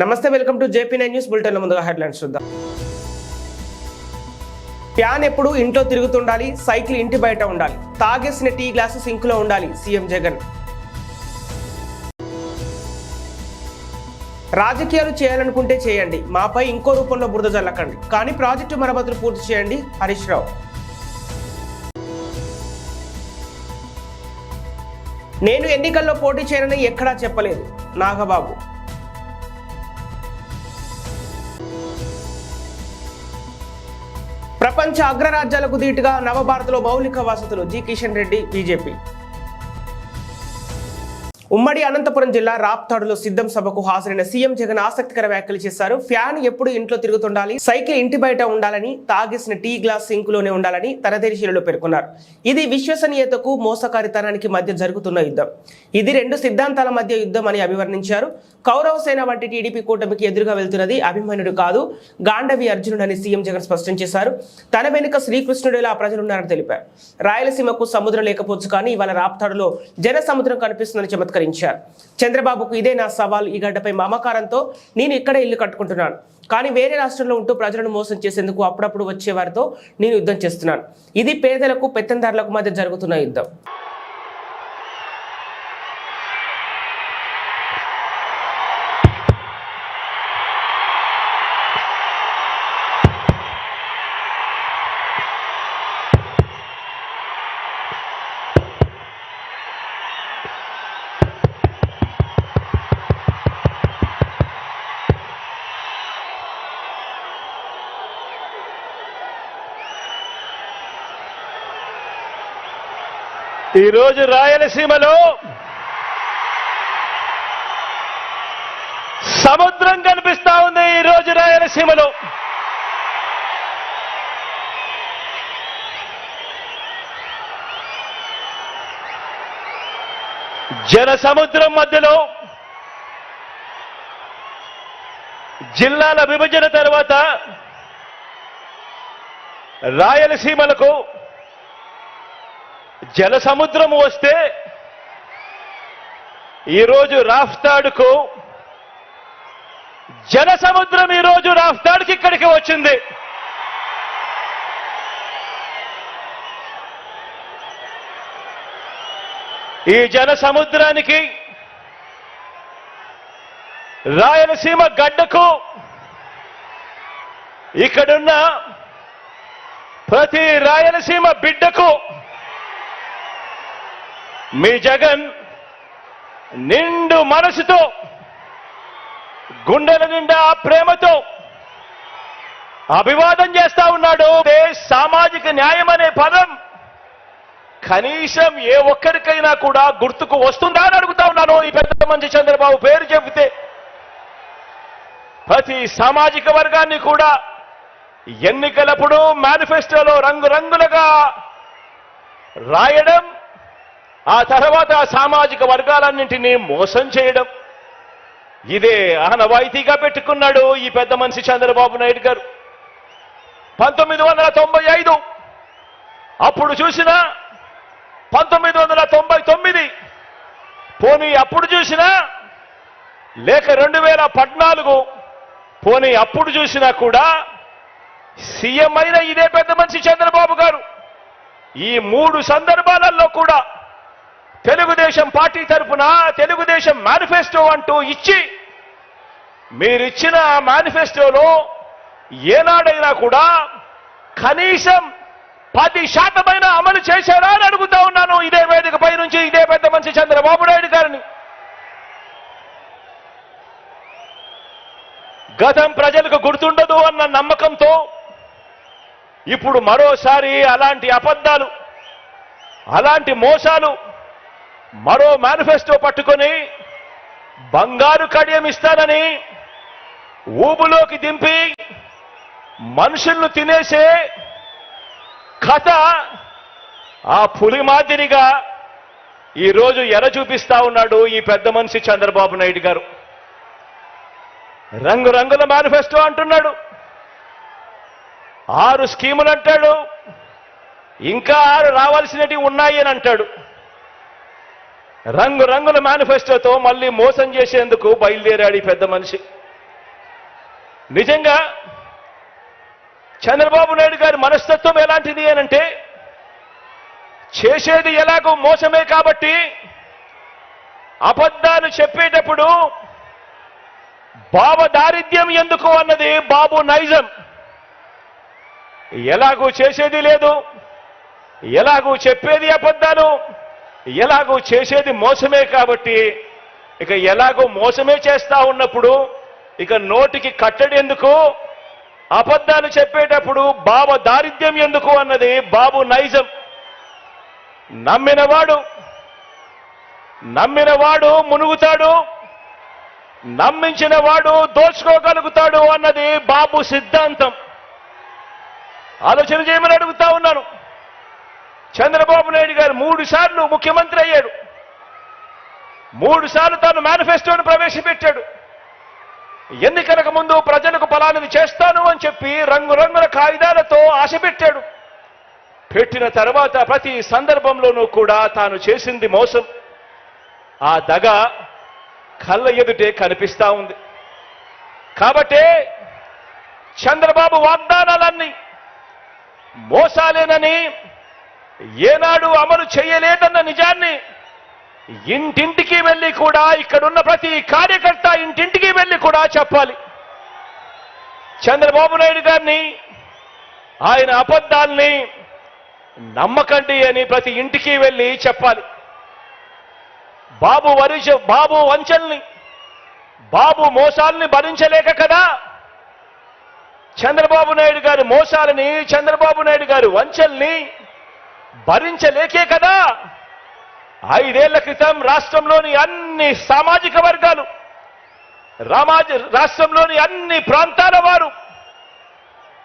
నమస్తే welcome to JP nine news bulletin ముందుగా headlines చూద్దాం. ఫ్యాన్ ఎప్పుడు ఇంట్లో తిరుగుతుండాలి సైకిల్ ఇంటి బయట ఉండాలి. తాగేసిన టీ గ్లాసు సింక్లో ఉండాలి సీఎం జగన్. రాజకీయాలు చేయాలనుకుంటే చేయండి మాపై ఇంకో రూపంలో బురద జల్లకండి. కానీ ప్రాజెక్టు మరమ్మతులు పూర్తి చేయండి హరీష్ రావు. నేను ఎన్నికల్లో పోటీ చేయనని ఎక్కడా చెప్పలేదు నాగబాబు. ప్రపంచ అగ్రరాజ్యాలకు ధీటుగా నవభారత్లో మౌలిక వసతులు జి కిషన్ రెడ్డి బీజేపీ. ఉమ్మడి అనంతపురం జిల్లా రాప్తాడులో సిద్ధం సభకు హాజరైన సీఎం జగన్ ఆసక్తికర వ్యాఖ్యలు చేశారు. ఫ్యాన్ ఎప్పుడు ఇంట్లో తిరుగుతుండాలి సైకిల్ ఇంటి బయట ఉండాలని తాగేసిన టీ గ్లాస్ సింక్లోనే ఉండాలని తనదేశీయులలో పేర్కొన్నారు. ఇది విశ్వసనీయతకు మోసకారితనానికి మధ్య జరుగుతున్న యుద్ధం. ఇది రెండు సిద్ధాంతాల మధ్య యుద్ధం అని అభివర్ణించారు. కౌరవ సేన వంటి టీడీపీ కూటమికి ఎదురుగా వెళ్తున్నది అభిమన్యుడు కాదు గాండవి అర్జునుడని సీఎం జగన్ స్పష్టం చేశారు. తన వెనుక శ్రీకృష్ణుడిలా ప్రజలున్నారని తెలిపారు. రాయలసీమకు సముద్రం లేకపోవచ్చు కానీ ఇవాళ రాప్తాడులో జన సముద్రం కనిపిస్తుందని చమత్కరించారు. చంద్రబాబుకు ఇదే నా సవాల్ ఈ గడ్డపై మమకారంతో నేను ఇక్కడే ఇల్లు కట్టుకుంటున్నాను. కానీ వేరే రాష్ట్రంలో ఉంటూ ప్రజలను మోసం చేసేందుకు అప్పుడప్పుడు వచ్చే వారితో నేను యుద్ధం చేస్తున్నాను. ఇది పేదలకు పెత్తందారులకు మధ్య జరుగుతున్న యుద్ధం. ఈరోజు రాయలసీమలో సముద్రం కనిపిస్తా ఉంది ఈరోజు రాయలసీమలో. జన సముద్రం మధ్యలో జిల్లాల విభజన తర్వాత రాయలసీమలకు జల సముద్రం వస్తే ఈరోజు రాఫ్తాడుకు జల సముద్రం ఈరోజు రాఫ్తాడుకి ఇక్కడికి వచ్చింది. ఈ జన సముద్రానికి రాయలసీమ గడ్డకు ఇక్కడున్న ప్రతి రాయలసీమ బిడ్డకు మీ జగన్ నిండు మనసుతో గుండెల నిండా ప్రేమతో అభివాదం చేస్తా ఉన్నాడు. ఇదే సామాజిక న్యాయం అనే పదం కనీసం ఏ ఒక్కరికైనా కూడా గుర్తుకు వస్తుందా అని అడుగుతా ఉన్నాను. ఈ పెద్ద మంచి చంద్రబాబు పేరు చెబితే ప్రతి సామాజిక వర్గాన్ని కూడా ఎన్నికలప్పుడు మేనిఫెస్టోలో రంగురంగులుగా రాయడం ఆ తర్వాత ఆ సామాజిక వర్గాలన్నింటినీ మోసం చేయడం. ఇదే ఆనవాయితీగా పెట్టుకున్నాడు ఈ పెద్ద మనిషి చంద్రబాబు నాయుడు గారు. పంతొమ్మిది వందల తొంభై ఐదు. అప్పుడు చూసినా పంతొమ్మిది వందల తొంభై తొమ్మిది. పోనీ అప్పుడు చూసినా లేక రెండు వేల పద్నాలుగు. పోనీ అప్పుడు చూసినా కూడా సీఎం అయిన ఇదే పెద్ద మనిషి చంద్రబాబు గారు. ఈ మూడు సందర్భాలలో కూడా తెలుగుదేశం పార్టీ తరఫున తెలుగుదేశం మేనిఫెస్టో అంటూ ఇచ్చి మీరిచ్చిన మేనిఫెస్టోలో ఏనాడైనా కూడా కనీసం పది శాతమైన అమలు చేశారా అని అడుగుతా ఉన్నాను. ఇదే వేదికపై నుంచి ఇదే పెద్ద మనిషి చంద్రబాబు నాయుడు గారిని. గతం ప్రజలకు గుర్తుండదు అన్న నమ్మకంతో ఇప్పుడు మరోసారి అలాంటి అబద్ధాలు అలాంటి మోసాలు మరో మేనిఫెస్టో పట్టుకొని బంగారు కడియం ఇస్తానని ఊబులోకి దింపి మనుషులను తినేసే కథ ఆ పులి మాదిరిగా ఈరోజు ఎర చూపిస్తా ఉన్నాడు ఈ పెద్ద మనిషి చంద్రబాబు నాయుడు గారు. రంగురంగుల మేనిఫెస్టో అంటున్నాడు. ఆరు స్కీములు అంటాడు. ఇంకా ఆరు రావాల్సినవి ఉన్నాయి అని అంటాడు. రంగు రంగుల మేనిఫెస్టోతో మళ్ళీ మోసం చేసేందుకు బయలుదేరాడు ఈ పెద్ద మనిషి. నిజంగా చంద్రబాబు నాయుడు గారి మనస్తత్వం ఎలాంటిది అనంటే చేసేది ఎలాగో మోసమే కాబట్టి అబద్ధాలు చెప్పేటప్పుడు బాబు దారిద్ర్యం ఎందుకు అన్నది బాబు నైజం. ఎలాగూ చేసేది లేదు ఎలాగూ చెప్పేది అబద్ధాలు ఎలాగో చేసేది మోసమే కాబట్టి ఇక ఎలాగో మోసమే చేస్తా ఉన్నప్పుడు ఇక నోటికి కట్టడి ఎందుకు? అబద్ధాలు చెప్పేటప్పుడు బాబ దారిద్ర్యం ఎందుకు అన్నది బాబు నైజం. నమ్మినవాడు నమ్మినవాడు మునుగుతాడు నమ్మించిన వాడు దోచుకోగలుగుతాడు అన్నది బాబు సిద్ధాంతం. ఆలోచన చేయమని అడుగుతా ఉన్నాను చంద్రబాబు నాయుడు గారు మూడు సార్లు ముఖ్యమంత్రి అయ్యాడు. మూడు సార్లు తాను మేనిఫెస్టోను ప్రవేశపెట్టాడు. ఎన్నికలకు ముందు ప్రజలకు ఫలానిది చేస్తాను అని చెప్పి రంగురంగుల కాగితాలతో ఆశ పెట్టాడు పెట్టిన తర్వాత ప్రతి సందర్భంలోనూ కూడా తాను చేసింది మోసం. ఆ దగ కళ్ళ ఎదుటే కనిపిస్తా ఉంది. కాబట్టే చంద్రబాబు వాగ్దానాలన్నీ మోసాలేనని ఏనాడు అమలు చేయలేదన్న నిజాన్ని ఇంటింటికి వెళ్ళి కూడా ఇక్కడున్న ప్రతి కార్యకర్త ఇంటింటికి వెళ్ళి కూడా చెప్పాలి. చంద్రబాబు నాయుడు గారిని ఆయన అబద్ధాల్ని నమ్మకండి అని ప్రతి ఇంటికి వెళ్ళి చెప్పాలి. బాబు వరిష బాబు వంచల్ని బాబు మోసాల్ని భరించలేక కదా చంద్రబాబు నాయుడు గారి మోసాలని చంద్రబాబు నాయుడు గారి వంచల్ని భరించలేకే కదా? ఐదేళ్ళ క్రితం రాష్ట్రంలోని అన్ని సామాజిక వర్గాలు రామాజ రాష్ట్రంలోని అన్ని ప్రాంతాల వారు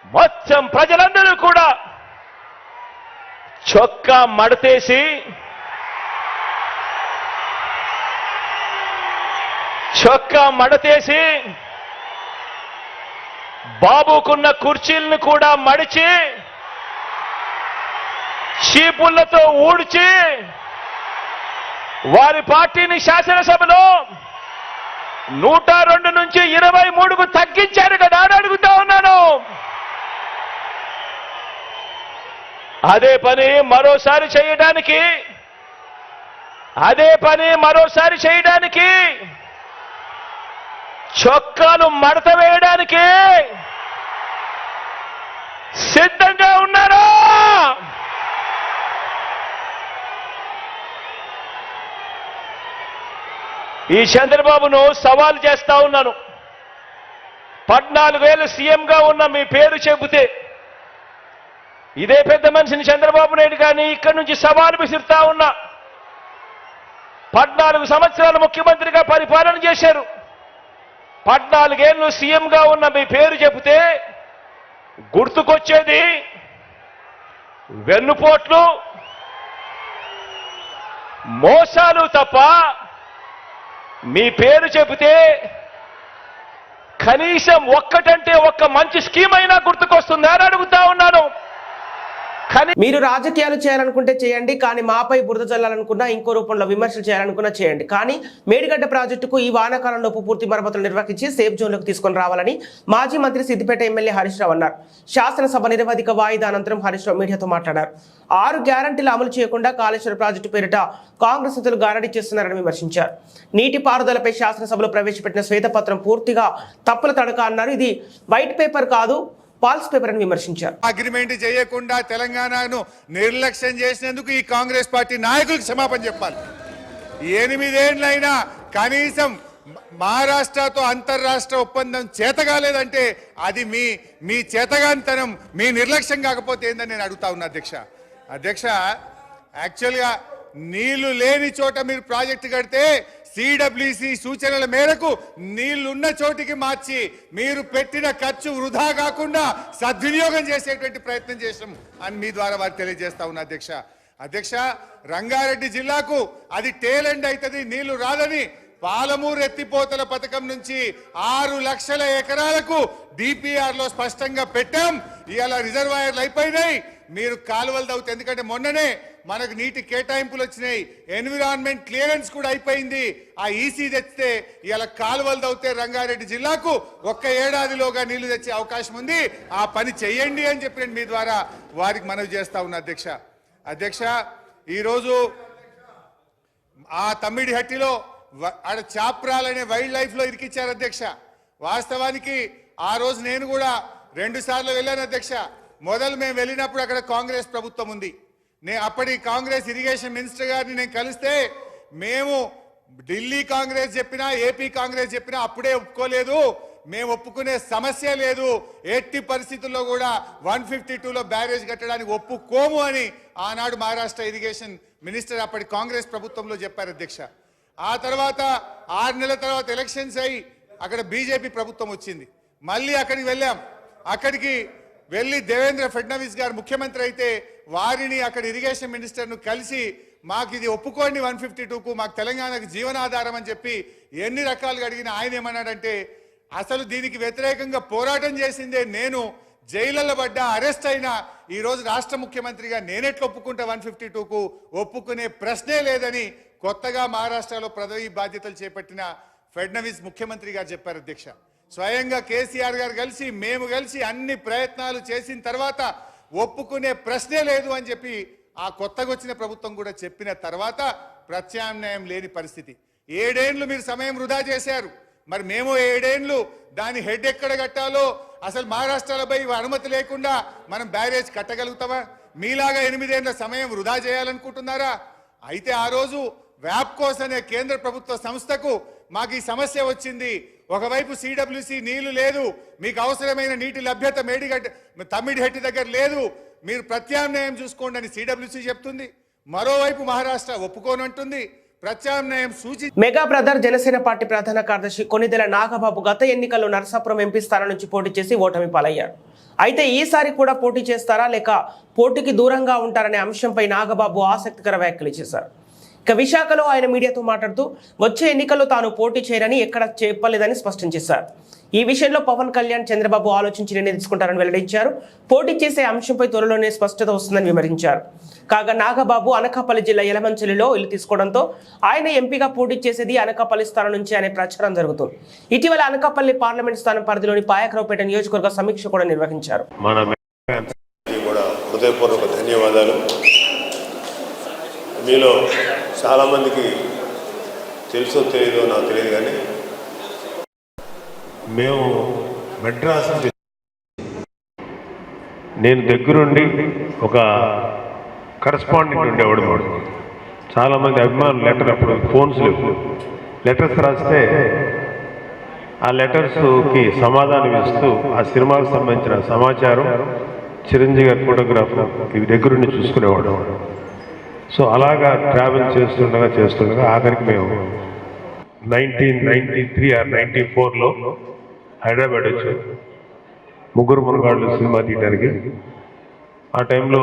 మొత్తం ప్రజలందరూ కూడా చొక్కా మడతేసి చొక్కా మడతేసి బాబుకున్న కుర్చీలను కూడా మడిచి చీపుళ్ళతో ఊడ్చి వారి పార్టీని శాసనసభలో నూట రెండు నుంచి ఇరవై మూడుకు తగ్గించారు కదా అని అడుగుతా ఉన్నాను. అదే పని మరోసారి చేయడానికి అదే పని మరోసారి చేయడానికి చొక్కాలు మడత వేయడానికి సిద్ధంగా ఉన్నారా? ఈ చంద్రబాబును సవాల్ చేస్తా ఉన్నాను. పద్నాలుగేళ్ళు సీఎంగా ఉన్న మీ పేరు చెబితే ఇదే పెద్ద మనిషిని చంద్రబాబు నాయుడు కానీ ఇక్కడి నుంచి సవాలు విసిరుతా ఉన్నా. పద్నాలుగు సంవత్సరాలు ముఖ్యమంత్రిగా పరిపాలన చేశారు. పద్నాలుగేళ్ళు సీఎంగా ఉన్న మీ పేరు చెబితే గుర్తుకొచ్చేది వెన్నుపోట్లు మోసాలు తప్ప మీ పేరు చెబితే కనీసం ఒక్కటంటే ఒక్క మంచి స్కీమ్ అయినా గుర్తుకొస్తుందా అని అడుగుతా ఉన్నాను. కానీ మీరు రాజకీయాలు చేయాలనుకుంటే చేయండి కానీ మాపై బురద చల్లాలనుకున్నా ఇంకో రూపంలో విమర్శలు చేయాలనుకున్నా చేయండి. కానీ మేడిగడ్డ ప్రాజెక్టుకు ఈ వానాకాలంలోపు పూర్తి మరమ్మతులు నిర్వహించి సేఫ్ జోన్లకు తీసుకొని రావాలని మాజీ మంత్రి సిద్దిపేట ఎమ్మెల్యే హరీష్ రావు అన్నారు. శాసనసభ నిరవధిక వాయిదా అనంతరం హరీష్ రావు మీడియాతో మాట్లాడారు. ఆరు గ్యారంటీలు అమలు చేయకుండా కాళేశ్వర ప్రాజెక్టు పేరిట కాంగ్రెస్ నేతలు గారడీ చేస్తున్నారని విమర్శించారు. నీటి పారుదలపై శాసనసభలో ప్రవేశపెట్టిన శ్వేతపత్రం పూర్తిగా తప్పుల తడక అన్నారు. ఇది వైట్ పేపర్ కాదు పాల్స్ పేపర్ అని విమర్శించారు. అగ్రిమెంట్ చేయకుండా తెలంగాణను నిర్లక్ష్యం చేసినందుకు ఈ కాంగ్రెస్ పార్టీ నాయకులకు క్షమాపణ చెప్పాలి. ఎనిమిదేండ్లైనా కనీసం మహారాష్ట్రతో అంతర్రాష్ట్ర ఒప్పందం చేతగాలేదంటే అది మీ మీ చేతగాంతనం మీ నిర్లక్ష్యం కాకపోతే ఏందని నేను అడుగుతా ఉన్నా అధ్యక్ష. అధ్యక్ష యాక్చువల్గా నీళ్ళు లేని చోట మీరు ప్రాజెక్టు కడితే సిడబ్ల్యూసి సూచనల మేరకు నీళ్ళున్న చోటికి మార్చి మీరు పెట్టిన ఖర్చు వృధా కాకుండా సద్వినియోగం చేసేటువంటి ప్రయత్నం చేసాం అని మీ ద్వారా వారు తెలియజేస్తా ఉన్నా అధ్యక్ష. అధ్యక్ష రంగారెడ్డి జిల్లాకు అది టేలెండ్ అవుతుంది నీళ్ళు రాదని పాలమూరు ఎత్తిపోతల పథకం నుంచి ఆరు లక్షల ఎకరాలకు డిపిఆర్లో స్పష్టంగా పెట్టాం. ఇవాళ రిజర్వాయర్లు అయిపోయినాయి. మీరు కాలువలు తవ్వుతాయి ఎందుకంటే మొన్ననే మనకు నీటి కేటాయింపులు వచ్చినాయి. ఎన్విరాన్మెంట్ క్లియరెన్స్ కూడా అయిపోయింది. ఆ ఈసీ తెచ్చితే ఇలా కాలువలు తవ్వుతే రంగారెడ్డి జిల్లాకు ఒక్క ఏడాదిలోగా నీళ్ళు తెచ్చే అవకాశం ఉంది. ఆ పని చెయ్యండి అని చెప్పి మీ ద్వారా వారికి మనవి చేస్తా ఉన్నా అధ్యక్ష. అధ్యక్ష ఈరోజు ఆ తమ్మిడి హట్టిలో ఆడ చాప్రాలనే వైల్డ్ లైఫ్లో ఇరికిచ్చారు అధ్యక్ష. వాస్తవానికి ఆ రోజు నేను కూడా రెండు సార్లు వెళ్ళాను అధ్యక్ష. మొదలు మేము వెళ్ళినప్పుడు అక్కడ కాంగ్రెస్ ప్రభుత్వం ఉంది. నే అప్పటి కాంగ్రెస్ ఇరిగేషన్ మినిస్టర్ గారిని నేను కలిస్తే మేము ఢిల్లీ కాంగ్రెస్ చెప్పినా ఏపీ కాంగ్రెస్ చెప్పినా అప్పుడే ఒప్పుకోలేదు. మేము ఒప్పుకునే సమస్య లేదు. ఎట్టి పరిస్థితుల్లో కూడా వన్ ఫిఫ్టీ టూలో బ్యారేజ్ కట్టడానికి ఒప్పుకోము అని ఆనాడు మహారాష్ట్ర ఇరిగేషన్ మినిస్టర్ అప్పటి కాంగ్రెస్ ప్రభుత్వంలో చెప్పారు అధ్యక్ష. ఆ తర్వాత ఆరు నెలల తర్వాత ఎలక్షన్స్ అయ్యి అక్కడ బీజేపీ ప్రభుత్వం వచ్చింది. మళ్ళీ అక్కడికి వెళ్ళాం. అక్కడికి వెళ్ళి దేవేంద్ర ఫడ్నవీస్ గారు ముఖ్యమంత్రి అయితే వారిని అక్కడ ఇరిగేషన్ మినిస్టర్ను కలిసి మాకు ఇది ఒప్పుకోండి వన్ ఫిఫ్టీ టూకు మాకు తెలంగాణకు జీవనాధారం అని చెప్పి ఎన్ని రకాలుగా అడిగినా ఆయన ఏమన్నాడంటే అసలు దీనికి వ్యతిరేకంగా పోరాటం చేసిందే నేను జైళ్ళలో పడ్డా అరెస్ట్ అయినా ఈరోజు రాష్ట్ర ముఖ్యమంత్రిగా నేనెట్లు ఒప్పుకుంటా వన్ ఫిఫ్టీ టూకు ఒప్పుకునే ప్రశ్నే లేదని కొత్తగా మహారాష్ట్రలో పదవి బాధ్యతలు చేపట్టిన ఫడ్నవీస్ ముఖ్యమంత్రి గారు చెప్పారు అధ్యక్ష. స్వయంగా కేసీఆర్ గారు కలిసి మేము కలిసి అన్ని ప్రయత్నాలు చేసిన తర్వాత ఒప్పుకునే ప్రశ్నే లేదు అని చెప్పి ఆ కొత్తగా వచ్చిన ప్రభుత్వం కూడా చెప్పిన తర్వాత ప్రత్యామ్నాయం లేని పరిస్థితి. ఏడేండ్లు మీరు సమయం వృధా చేశారు. మరి మేము ఏడేండ్లు దాని హెడ్ ఎక్కడ కట్టాలో అసలు మహారాష్ట్రలపై అనుమతి లేకుండా మనం బ్యారేజ్ కట్టగలుగుతామా? మీలాగా ఎనిమిదేళ్ళ సమయం వృధా చేయాలనుకుంటున్నారా? అయితే ఆ రోజు వ్యాప్కోస్ అనే కేంద్ర ప్రభుత్వ సంస్థకు మాకు ఈ సమస్య వచ్చింది. ఒకవైపు సిడబ్ల్యూసి నీళ్ళు లేదు. మీకు అవసరమైన నీటి లభ్యత మేడిగడ్డ తమ్మిడిహట్టి దగ్గర లేదు. మీరు ప్రత్యామ్నాయం చూసుకోండి అని సిడబ్ల్యూసి చెప్తుంది. మరోవైపు మహారాష్ట్ర ఒప్పుకోనంటుంది. ప్రత్యామ్నాయం సూచి మెగా బ్రదర్ జనసేన పార్టీ ప్రధాన కార్యదర్శి కొనిదెల నాగబాబు గత ఎన్నికల్లో నరసాపురం ఎంపీ స్థానం నుంచి పోటీ చేసి ఓటమి పాలయ్యారు. అయితే ఈసారి కూడా పోటీ చేస్తారా లేక పోటీకి దూరంగా ఉంటారనే అంశంపై నాగబాబు ఆసక్తికర వ్యాఖ్యలు చేశారు. ఇక విశాఖలో ఆయన మీడియాతో మాట్లాడుతూ వచ్చే ఎన్నికల్లో తాను పోటీ చేయరని ఎక్కడ చెప్పలేదని స్పష్టం చేశారు. ఈ విషయంలో పవన్ కళ్యాణ్ చంద్రబాబు ఆలోచించి నిర్ణయం తీసుకుంటారని వెల్లడించారు. పోటీ చేసే అంశంపై త్వరలోనే స్పష్టత వస్తుందని వివరించారు. కాగా నాగబాబు అనకాపల్లి జిల్లా యలమంచిలిలో ఇల్లు తీసుకోవడంతో ఆయన ఎంపీగా పోటీ చేసేది అనకాపల్లి స్థానం నుంచి అనే ప్రచారం జరుగుతుంది. ఇటీవల అనకాపల్లి పార్లమెంట్ స్థానం పరిధిలోని పాయకరావుపేట నియోజకవర్గ సమీక్ష కూడా నిర్వహించారు. మన కూడా హృదయపూర్వక ధన్యవాదాలు. మీలో చాలామందికి తెలుసో తెలియదో నాకు తెలియదు కానీ మేము మెడ్రాస్ నేను దగ్గరుండి ఒక కరస్పాండెంట్ ఉండేవాడు వాడు చాలామంది అభిమానులు లెటర్ అప్పుడు ఫోన్స్ లేవు. లెటర్స్ రాస్తే ఆ లెటర్స్కి సమాధానం ఇస్తూ ఆ సినిమాకు సంబంధించిన సమాచారం చిరంజీవి గారి ఫోటోగ్రాఫర్ ఇవి దగ్గరుండి చూసుకునేవాడు. సో అలాగా ట్రావెల్ చేస్తుండగా చేస్తుండగా ఆఖరికి మేము nineteen ninety three or ninety ఫోర్లో హైదరాబాద్ వచ్చాం. ముగ్గురు మునగాళ్ళు సినిమా తీయడానికి ఆ టైంలో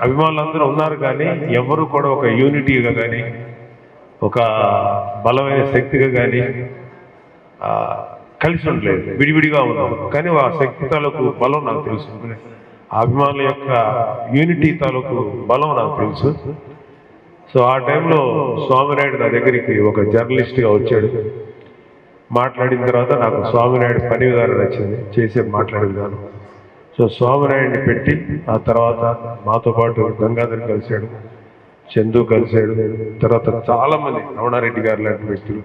అభిమానులందరూ ఉన్నారు కానీ ఎవరు కూడా ఒక యూనిటీగా కానీ ఒక బలమైన శక్తిగా కానీ కలిసి ఉండలేదు. విడివిడిగా ఉన్నాం. కానీ ఆ శక్తి తాలూకు బలం నాకు తెలుసు. అభిమానుల యొక్క యూనిటీ తాలూకు బలం నాకు తెలుసు. సో ఆ టైంలో స్వామినాయుడు నా దగ్గరికి ఒక జర్నలిస్ట్గా వచ్చాడు. మాట్లాడిన తర్వాత నాకు స్వామినాయుడు పని విధానం నచ్చింది. చేసే మాట్లాడే విధానం. సో స్వామినాయుడిని పెట్టి ఆ తర్వాత మాతో పాటు గంగాధర్ కలిశాడు చందు కలిశాడు తర్వాత చాలామంది రమణారెడ్డి గారు లాంటి వ్యక్తులు.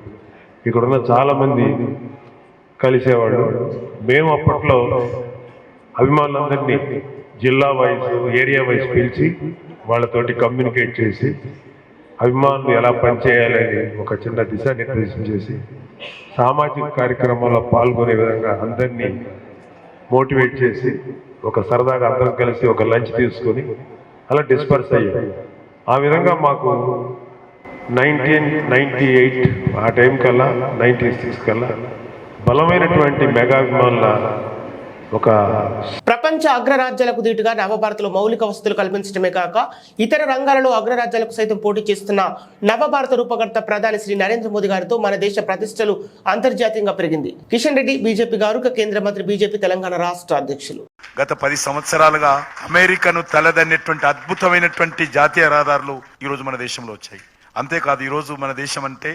ఇక్కడున్న చాలామంది కలిసేవాడు కలిసేవాళ్ళు. మేము అప్పట్లో అభిమానులందరినీ జిల్లా వైజ్ ఏరియా వైజ్ పిలిచి వాళ్ళతోటి కమ్యూనికేట్ చేసి అభిమానులు ఎలా పనిచేయాలని ఒక చిన్న దిశానిర్దేశం చేసి సామాజిక కార్యక్రమాల్లో పాల్గొనే విధంగా అందరినీ మోటివేట్ చేసి ఒక సరదాగా అందరం కలిసి ఒక లంచ్ తీసుకొని అలా డిస్పర్స్ అయ్యాం. ఆ విధంగా మాకు నైన్టీన్ నైంటీ ఎయిట్ ఆ టైం కల్లా నైన్టీ సిక్స్ కల్లా బలమైనటువంటి మెగాభిమానుల ఒక ప్రపంచ అగ్రరాజ్యాలకు దీటుగా నవభారత్లో మౌలిక వసతులు కల్పించడమే కాక ఇతర రంగాలలో అగ్రరాజ్యాలకు సైతం పోటీ చేస్తున్న నవభారత రూపకర్త ప్రధాని శ్రీ నరేంద్ర మోదీ గారితో మన దేశ ప్రతిష్టలు అంతర్జాతీయంగా పెరిగింది. కిషన్ రెడ్డి బీజేపీ గారు కేంద్ర మంత్రి బీజేపీ తెలంగాణ రాష్ట్ర అధ్యక్షులు. గత పది సంవత్సరాలుగా అమెరికాను తలదన్నేటువంటి అద్భుతమైనటువంటి జాతీయ రహదారులు ఈరోజు మన దేశంలో వచ్చాయి. అంతేకాదు ఈరోజు మన దేశం అంటే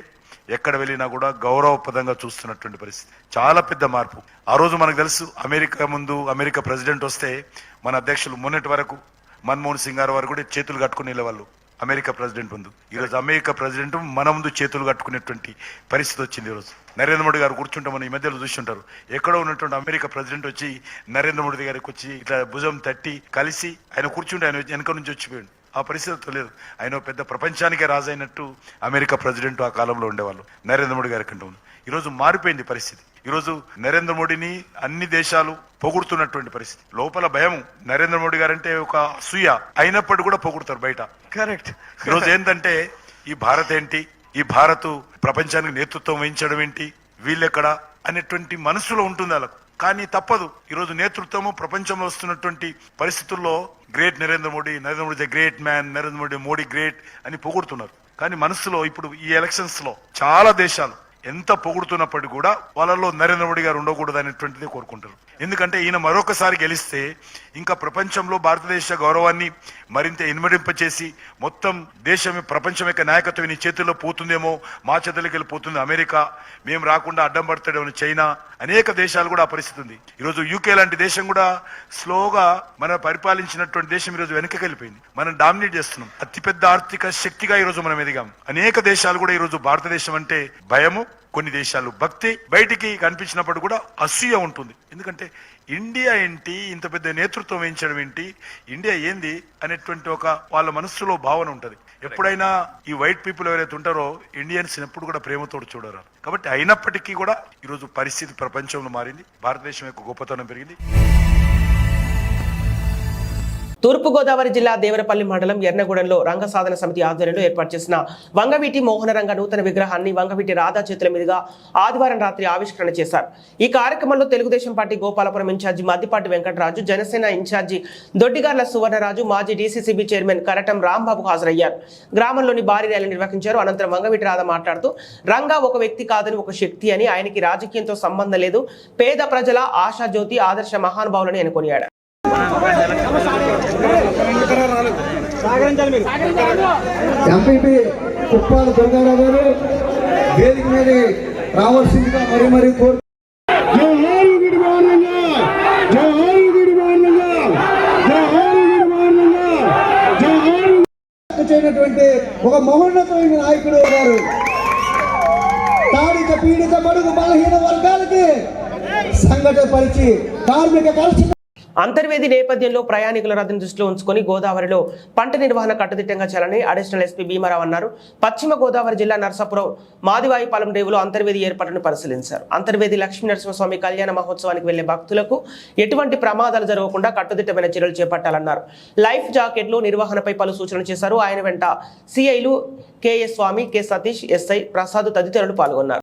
ఎక్కడ వెళ్ళినా కూడా గౌరవప్రదంగా చూస్తున్నటువంటి పరిస్థితి. చాలా పెద్ద మార్పు. ఆ రోజు మనకు తెలుసు అమెరికా ముందు అమెరికా ప్రెసిడెంట్ వస్తే మన అధ్యక్షులు మొన్నటి వరకు మన్మోహన్ సింగ్ గారు వారు కూడా చేతులు కట్టుకుని వెళ్ళేవాళ్ళు అమెరికా ప్రెసిడెంట్ ముందు. ఈరోజు అమెరికా ప్రెసిడెంట్ మన ముందు చేతులు కట్టుకునేటువంటి పరిస్థితి వచ్చింది ఈరోజు నరేంద్ర మోడీ గారు కూర్చుంటే మనం ఈ మధ్యలో చూస్తుంటారు. ఎక్కడో ఉన్నటువంటి అమెరికా ప్రెసిడెంట్ వచ్చి నరేంద్ర మోడీ గారికి వచ్చి ఇట్లా భుజం తట్టి కలిసి ఆయన కూర్చుంటే ఆయన వెనక నుంచి వచ్చిపోయాడు. ఆ పరిస్థితి లేదు. ఆయన పెద్ద ప్రపంచానికే రాజైనట్టు అమెరికా ప్రెసిడెంట్ ఆ కాలంలో ఉండేవాళ్ళు. నరేంద్ర మోడీ గారి కంటే. ఈరోజు మారిపోయింది పరిస్థితి. ఈరోజు నరేంద్ర మోడీని అన్ని దేశాలు పొగుడుతున్నటువంటి పరిస్థితి. లోపల భయం నరేంద్ర మోడీ గారంటే ఒక అసూయ. అయినప్పటికీ కూడా పొగుడుతారు బయట. కరెక్ట్. ఈరోజు ఏంటంటే ఈ భారత్ ఏంటి? ఈ భారత్ ప్రపంచానికి నేతృత్వం వహించడం ఏంటి? వీళ్ళెక్కడ? అనేటువంటి మనసులో ఉంటుంది వాళ్ళకు. కానీ తప్పదు. ఈరోజు నేతృత్వము ప్రపంచంలో వస్తున్నటువంటి పరిస్థితుల్లో great Narendra Modi Narendra Modi great man Narendra Modi Modi great అని పొగుడుతున్నారు. కానీ మనసులో ఇప్పుడు ఈ ఎలక్షన్స్లో చాలా దేశాలు ఎంత పొగుడుతున్నప్పటికీ కూడా వాళ్ళలో నరేంద్ర మోడీ గారు ఉండకూడదు అనేటువంటిది కోరుకుంటారు. ఎందుకంటే ఈయన మరొకసారి గెలిస్తే ఇంకా ప్రపంచంలో భారతదేశ గౌరవాన్ని మరింత ఇన్మడింపచేసి మొత్తం దేశం ప్రపంచం యొక్క నాయకత్వం నీ చేతుల్లో పోతుందేమో మా చేతులకి వెళ్ళిపోతుంది అమెరికా మేము రాకుండా అడ్డం పడతాడేమో చైనా అనేక దేశాలు కూడా ఆ పరిస్థితి ఉంది. ఈరోజు యూకే లాంటి దేశం కూడా స్లోగా మన పరిపాలించినటువంటి దేశం ఈరోజు వెనకకి వెళ్ళిపోయింది. మనం డామినేట్ చేస్తున్నాం. అతిపెద్ద ఆర్థిక శక్తిగా ఈరోజు మనం ఎదిగాం. అనేక దేశాలు కూడా ఈరోజు భారతదేశం అంటే భయము కొన్ని దేశాలు భక్తి బయటికి కనిపించినప్పుడు కూడా అసూయ ఉంటుంది. ఎందుకంటే ఇండియా ఏంటి ఇంత పెద్ద నేతృత్వం వహించడం ఏంటి ఇండియా ఏంది అనేటువంటి ఒక వాళ్ళ మనస్సులో భావన ఉంటుంది. ఎప్పుడైనా ఈ వైట్ పీపుల్ ఎవరైతే ఉంటారో ఇండియన్స్ ఎప్పుడు కూడా ప్రేమతో చూడరు. కాబట్టి అయినప్పటికీ కూడా ఈరోజు పరిస్థితి ప్రపంచంలో మారింది. భారతదేశం యొక్క గొప్పతనం పెరిగింది. తూర్పుగోదావరి జిల్లా దేవరపల్లి మండలం ఎర్నగూడెంలో రంగ సాధన సమితి ఆధ్వర్యంలో ఏర్పాటు చేసిన వంగవీటి మోహనరంగ నూతన విగ్రహాన్ని వంగవీటి రాధా చేతుల మీదుగా ఆదివారం రాత్రి ఆవిష్కరణ చేశారు. ఈ కార్యక్రమంలో Telugu Desam party Gopalapuram incharge Maddipati Venkataraju Janasena incharge Doddigarla Suvarnaraju మాజీ డీసీసీబీ చైర్మన్ కరటం రాంబాబు హాజరయ్యారు. గ్రామంలోని భారీ ర్యాలీ నిర్వహించారు. అనంతరం వంగవీటి రాధ మాట్లాడుతూ రంగా ఒక వ్యక్తి కాదని ఒక శక్తి అని ఆయనకి రాజకీయంతో సంబంధం లేదు. పేద ప్రజల ఆశాజ్యోతి ఆదర్శ మహానుభావులని ఆయన కొనియాడారు. ఎంపీపీ కుప్పాల దుర్గారావు గారు వేదిక మీద రావాల్సిందిగా మరీ మరీ కోరు చేయనటువంటి ఒక మహోన్నతమైన నాయకుడు గారు. తాడిక పీడిత బడుగు బలహీన వర్గాలకి సంఘటన పరిచి కార్మిక కలిసి అంతర్వేది నేపథ్యంలో ప్రయాణికుల రద్దును దృష్టిలో ఉంచుకొని గోదావరిలో పంట నిర్వహణ కట్టుదిట్టంగా చేయాలని అడిషనల్ ఎస్పీ భీమారావు అన్నారు. పశ్చిమ గోదావరి జిల్లా నరసాపురం మాదివాయిపాలెం రేవులో అంతర్వేది ఏర్పాటును పరిశీలించారు. అంతర్వేది లక్ష్మీ నరసింహస్వామి కళ్యాణ మహోత్సవానికి వెళ్ళే భక్తులకు ఎటువంటి ప్రమాదాలు జరగకుండా కట్టుదిట్టమైన చర్యలు చేపట్టాలన్నారు. లైఫ్ జాకెట్లు నిర్వహణపై పలు సూచనలు చేశారు. ఆయన వెంట సిఐలు KS Swamy K Satish SI Prasad తదితరులు పాల్గొన్నారు.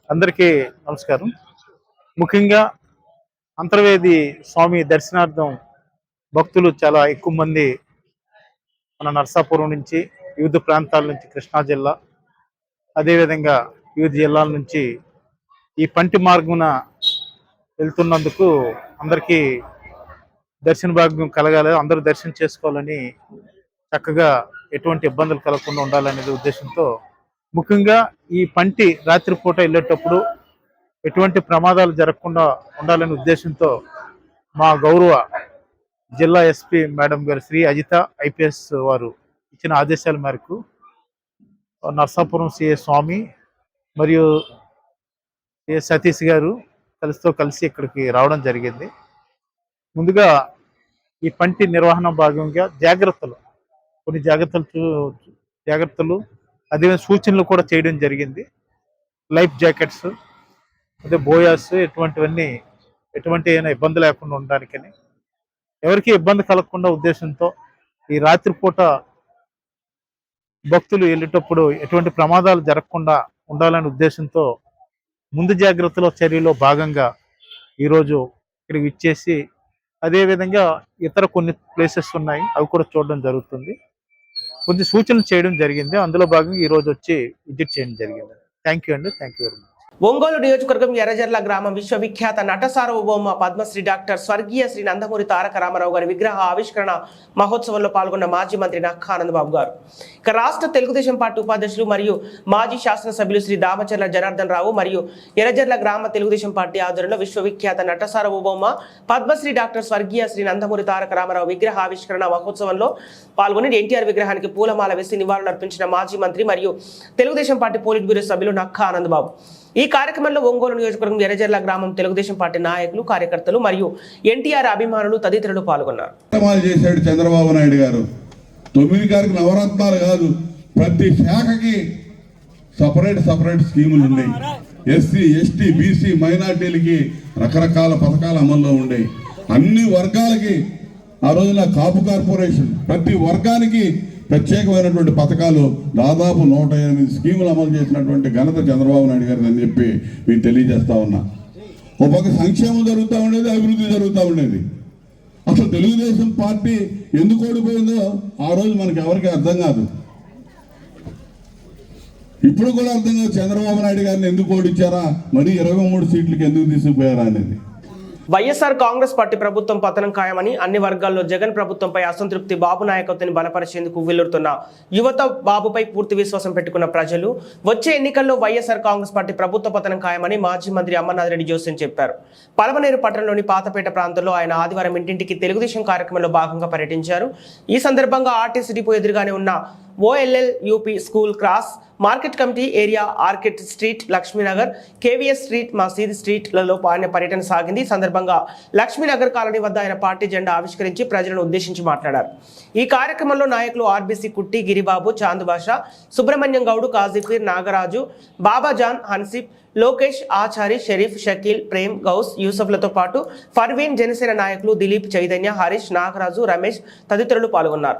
అందరికీ నమస్కారం. ముఖ్యంగా అంతర్వేది స్వామి దర్శనార్థం భక్తులు చాలా ఎక్కువ మంది మన నర్సాపురం నుంచి వివిధ ప్రాంతాల నుంచి కృష్ణా జిల్లా అదేవిధంగా వివిధ జిల్లాల నుంచి ఈ పంటి మార్గమున వెళ్తున్నందుకు అందరికీ దర్శన భాగ్యం కలగాలి అందరూ దర్శనం చేసుకోవాలని చక్కగా ఎటువంటి ఇబ్బందులు కలగకుండా ఉండాలనేది ఉద్దేశంతో ముఖ్యంగా ఈ పంటి రాత్రిపూట వెళ్ళేటప్పుడు ఎటువంటి ప్రమాదాలు జరగకుండా ఉండాలనే ఉద్దేశంతో మా గౌరవ జిల్లా ఎస్పీ మేడం గారు శ్రీ అజిత ఐపీఎస్ వారు ఇచ్చిన ఆదేశాల మేరకు నర్సాపురం సిఏ స్వామి మరియు సిఏ సతీష్ గారు కలిసితో కలిసి ఇక్కడికి రావడం జరిగింది. ముందుగా ఈ పంటి నిర్వహణ భాగంగా జాగ్రత్తలు కొన్ని జాగ్రత్తలు చూ- జాగ్రత్తలు అదే సూచనలు కూడా చేయడం జరిగింది. లైఫ్ జాకెట్స్ అదే బోయాస్ ఎటువంటివన్నీ ఎటువంటి అయినా ఇబ్బంది లేకుండా ఉండడానికని. ఎవరికి ఇబ్బంది కలగకుండా ఉద్దేశంతో ఈ రాత్రిపూట భక్తులు వెళ్ళేటప్పుడు ఎటువంటి ప్రమాదాలు జరగకుండా ఉండాలనే ఉద్దేశంతో ముందు జాగ్రత్తల చర్యలో భాగంగా ఈరోజు ఇక్కడికి ఇచ్చేసి అదేవిధంగా ఇతర కొన్ని ప్లేసెస్ ఉన్నాయి అవి కూడా చూడడం జరుగుతుంది. కొన్ని సూచనలు చేయడం జరిగింది. అందులో భాగంగా ఈరోజు వచ్చి విజిట్ చేయడం జరిగింది. థ్యాంక్ యూ అండి. Thank you very much Ongole నియోజకవర్గం ఎర్రజర్ల గ్రామం విశ్వవిఖ్యాత నట సార్వభౌమ పద్మశ్రీ డాక్టర్ స్వర్గీయ శ్రీ నందమూరి తారక రామారావు గారి విగ్రహ ఆవిష్కరణ మహోత్సవంలో పాల్గొన్న మాజీ మంత్రి నక్కా ఆనందబాబు గారు. ఇక రాష్ట్ర తెలుగుదేశం పార్టీ ఉపాధ్యక్షులు మరియు మాజీ శాసనసభ్యులు శ్రీ దామచర్ల జనార్దన్ రావు మరియు ఎర్రజర్ల గ్రామ తెలుగుదేశం పార్టీ ఆధ్వర్యంలో విశ్వవిఖ్యాత నట సార్వభౌమ పద్మశ్రీ డాక్టర్ స్వర్గీయ శ్రీ నందమూరి తారక రామారావు విగ్రహ ఆవిష్కరణ మహోత్సవంలో పాల్గొని ఎన్టీఆర్ విగ్రహానికి పూలమాల వేసి నివాళులర్పించిన మాజీ మంత్రి మరియు తెలుగుదేశం పార్టీ పోలిట్ బ్యూరో సభ్యులు నక్కా ఆనందబాబు ఈ కార్యక్రమంలో ఒంగోలు నియోజకవర్గం ఎర్రజర్ల గ్రామం తెలుగుదేశం పార్టీ నాయకులు కార్యకర్తలు మరియు ఎన్టీఆర్ అభిమానులు తదితరులు పాల్గొన్నారు. చేశాడు చంద్రబాబు నాయుడు గారు. తొమ్మిది గారికి నవరత్నాలు కాదు ప్రతి శాఖకి సపరేట్ సపరేట్ స్కీములు ఉన్నాయి. ఎస్సీ ఎస్టీ బీసీ మైనార్టీలకి రకరకాల పథకాలు అమల్లో ఉన్నాయి. అన్ని వర్గాలకి ఆ రోజున కాపు కార్పొరేషన్ ప్రతి వర్గానికి ప్రత్యేకమైనటువంటి పథకాలు దాదాపు నూట ఎనిమిది స్కీములు అమలు చేసినటువంటి ఘనత చంద్రబాబు నాయుడు గారిది అని చెప్పి మీకు తెలియజేస్తా ఉన్నా. ఒక పక్క సంక్షేమం జరుగుతూ ఉండేది అభివృద్ధి జరుగుతూ ఉండేది. అసలు తెలుగుదేశం పార్టీ ఎందుకు ఓడిపోయిందో ఆ రోజు మనకి ఎవరికి అర్థం కాదు. ఇప్పుడు కూడా అర్థం కాదు చంద్రబాబు నాయుడు గారిని ఎందుకు ఓడిచ్చారా మరి ఇరవై మూడు సీట్లకి ఎందుకు తీసుకుపోయారా అనేది. వైఎస్ఆర్ కాంగ్రెస్ పార్టీ ప్రభుత్వం పతనం ఖాయమని అన్ని వర్గాల్లో జగన్ ప్రభుత్వంపై అసంతృప్తి బాబు నాయకత్వాన్ని బలపరిచేందుకు వెల్లురుతున్న యువత బాబుపై పూర్తి విశ్వాసం పెట్టుకున్న ప్రజలు వచ్చే ఎన్నికల్లో వైఎస్ఆర్ కాంగ్రెస్ పార్టీ ప్రభుత్వ పతనం ఖాయమని మాజీ మంత్రి అమర్నాథ్ రెడ్డి జోస్యం చెప్పారు. పలమనేరు పట్టణంలోని పాతపేట ప్రాంతంలో ఆయన ఆదివారం ఇంటింటికి తెలుగుదేశం కార్యక్రమంలో భాగంగా పర్యటించారు. ఈ సందర్భంగా ఆర్టీసీ డిపో ఎదురుగానే ఉన్న OLL UP school cross market committee area orchid street Lakshminagar KVS street మసీద్ స్ట్రీట్లలో ఆయన పర్యటన సాగింది. సందర్భంగా లక్ష్మీనగర్ కాలనీ వద్ద ఆయన పార్టీ జెండా ఆవిష్కరించి ప్రజలను ఉద్దేశించి మాట్లాడారు. ఈ కార్యక్రమంలో నాయకులు ఆర్బీసీ కుట్టి గిరిబాబు చాందుబాషా సుబ్రహ్మణ్యం గౌడ్ కాజీఫీర్ నాగరాజు బాబాజాన్ హన్సిప్ లోకేష్ ఆచారి షరీఫ్ షకీల్ ప్రేమ్ గౌస్ యూసఫ్లతో పాటు ఫర్వీన్ జనసేన నాయకులు దిలీప్ చైతన్య హరీష్ నాగరాజు రమేష్ తదితరులు పాల్గొన్నారు.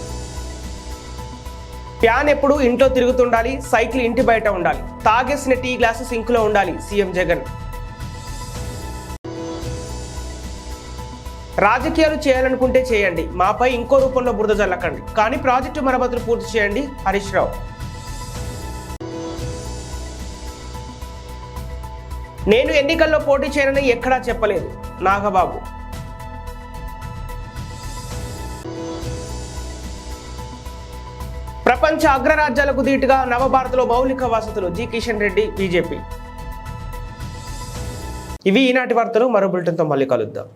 ఫ్యాన్ ఎప్పుడు ఇంట్లో తిరుగుతుండాలి సైకిల్ ఇంటి బయట ఉండాలి. తాగేసిన టీ గ్లాసు సింక్లో ఉండాలి సీఎం జగన్. రాజకీయాలు చేయాలనుకుంటే చేయండి మాపై ఇంకో రూపంలో బురద జల్లకండి. కానీ ప్రాజెక్టు మరమ్మతులు పూర్తి చేయండి హరీష్ రావు. నేను ఎన్నికల్లో పోటీ చేయనని ఎక్కడా చెప్పలేదు నాగబాబు. ప్రపంచ అగ్రరాజ్యాలకు ధీటుగా నవభారత్లో మౌలిక వసతులు. జి. కిషన్ రెడ్డి బీజేపీ. ఇవి ఈనాటి వార్తలు. మరో బులెటిన్తో మళ్ళీ కలుద్దాం.